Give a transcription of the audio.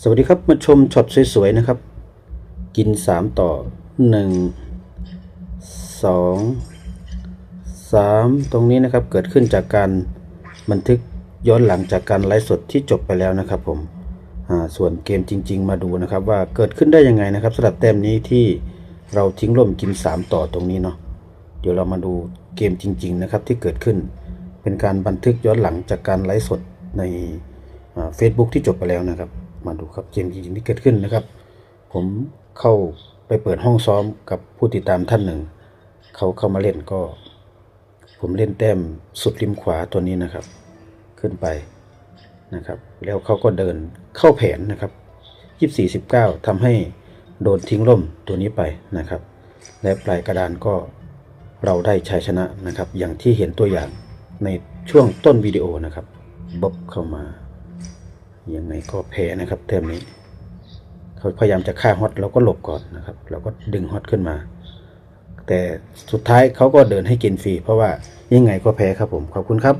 สวัสดีครับมาชมช็อตสวยๆนะครับ กินสามต่อหนึ่งสองสามตรงนี้นะครับเกิดขึ้นจากการบันทึกย้อนหลังจากการไลฟ์สดที่จบไปแล้วนะครับผมส่วนเกมจริง ๆ มาดูนะครับว่าเกิดขึ้นได้ยังไงนะครับสำหรับแต้มนี้ที่เราทิ้งร่มกินสามต่อตรงนี้เนาะเดี๋ยวเรามาดูเกมจริง ๆ นะครับที่เกิดขึ้น เป็นการบันทึกย้อนหลังจากการไลฟ์สดในเฟซบุ๊กที่จบไปแล้วนะครับ มาดูครับเกมจริงๆที่เกิดขึ้นนะครับ ผมเข้าไปเปิดห้องซ้อมกับผู้ติดตามท่านหนึ่ง เขาเข้ามาเล่นก็ ผมเล่นแต้มสุดริมขวาตัวนี้นะครับ ขึ้นไปนะครับ แล้วเขาก็เดินเข้าแผนนะครับยี่สี่สิบเก้าทำให้โดนทิ้งร่มตัวนี้ไปนะครับ และปลายกระดานก็เราได้ชัยชนะนะครับ อย่างที่เห็นตัวอย่างในช่วงต้นวิดีโอนะครับบบเข้ามา ยังไงก็แพ้นะครับเทอมนี้ เขาพยายามจะฆ่าฮอตเราก็หลบก่อนนะครับ เราก็ดึงฮอตขึ้นมา แต่สุดท้ายเขาก็เดินให้กินฟรีเพราะว่ายังไงก็แพ้ครับผมขอบคุณครับ